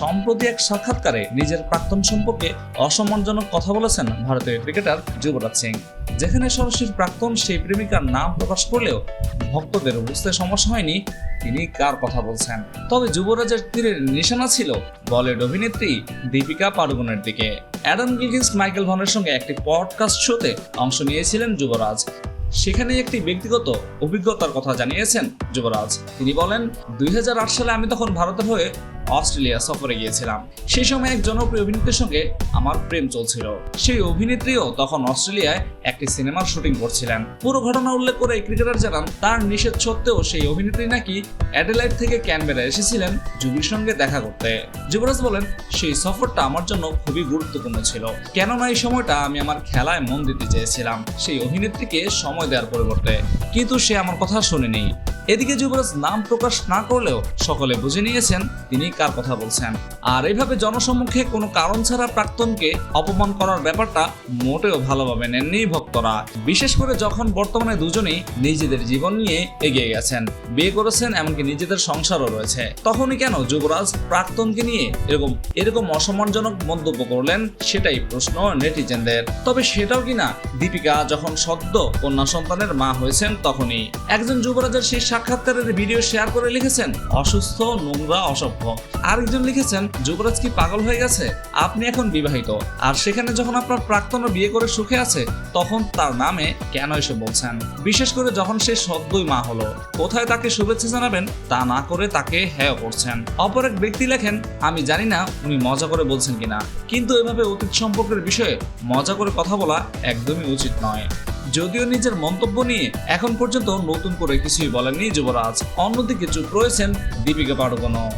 সম্প্রতি এক সাক্ষাৎকারে নিজের প্রাক্তন সম্পর্কে অসম্মানজনক কথা বলেছেন ভারতীয় ক্রিকেটার যুবরাজ সিং। যেখানে সরাসরি প্রাক্তন সেই প্রেমিকার নাম প্রকাশ করলেও ভক্তদের বুঝতে সমস্যা হয়নি তিনি কার কথা বলছেন। তবে যুবরাজের তীরের নিশানা ছিল বলিউড অভিনেত্রী দীপিকা পাডুকোনের দিকে। অ্যাডাম গিলগিন্স মাইকেল ভনের সঙ্গে একটি পডকাস্ট শোতে অংশ নিয়েছিলেন যুবরাজ। সেখানে একটি ব্যক্তিগত অভিজ্ঞতার কথা জানিয়েছেন যুবরাজ। তিনি বলেন, দুই হাজার আট সালে আমি তখন ভারতের হয়ে অস্ট্রেলিয়া সফরে গিয়েছিলাম। সেই সময় এক জনপ্রিয় অভিনেত্রীর সঙ্গে আমার প্রেম চলছিল। সেই অভিনেত্রীও তখন অস্ট্রেলিয়ায় একটি সিনেমার শুটিং করছিলেন। পুরো ঘটনা উল্লেখ করে এই ক্রিকেটার জানান, তার নিষেধ সত্ত্বেও সেই অভিনেত্রী নাকি অ্যাডেলাইড থেকে ক্যানবেরা এসেছিলেন যুবির সঙ্গে দেখা করতে। যুবরাজ বলেন, সেই সফরটা আমার জন্য খুবই গুরুত্বপূর্ণ ছিল। কেননা এই সময়টা আমি আমার খেলায় মন দিতে চেয়েছিলাম। সেই অভিনেত্রীকে সময় দেওয়ার পরিবর্তে। কিন্তু সে আমার কথা শোনেনি। এদিকে যুবরাজ নাম প্রকাশ না করলেও সকলে বুঝে নিয়েছেন তিনি কার কথা বলছেন। আর এইভাবে জনসম্মুখে কোনো কারণ ছাড়া প্রাক্তনকে অপমান করার ব্যাপারটা মোটেও ভালোভাবে নেননি ভক্তরা। বিশেষ করে যখন বর্তমানে দুজনেই নিজেদের জীবন নিয়ে এগিয়ে গেছেন, বিয়ে করেছেন এমনকি নিজেদের সংসারও রয়েছে। তখনই কেন যুবরাজ প্রাক্তনকে নিয়ে এরকম এরকম অসম্মানজনক মন্তব্য করলেন, সেটাই প্রশ্ন নেটিজেনদের। তবে সেটাও কিনা দীপিকা যখন সদ্য কন্যা সন্তানের মা হয়েছেন তখনই। একজন যুবরাজের সেই সাক্ষাৎকারের ভিডিও শেয়ার করে লিখেছেন, অসুস্থ, নোংরা, অসভ্য। আরেকজন লিখেছেন, যুবরাজ কি পাগল হয়ে গেছে? আপনি এখন বিবাহিত। আর সেখানে যখন আপনার প্রাক্তন বিয়ে করে সুখে আছে, তখন তার নামে কেন এসে বলছেন? বিশেষ করে যখন সে সদ্যই মা হলো। কোথায় তাকে শুভেচ্ছা জানাবেন, তা না করে তাকে হেয় করছেন। অপর এক ব্যক্তি লেখেন, আমি জানি না উনি মজা করে বলছেন কিনা। কিন্তু এভাবে অতীত সম্পর্কের বিষয়ে মজা করে কথা বলা একদমই উচিত নয়। যদিও নিজের মন্তব্য নিয়ে এখন পর্যন্ত নতুন করে কিছুই বলেননি যুবরাজ। অন্যদিকে চুপ রয়েছেন দীপিকা পাড়ুকোনও।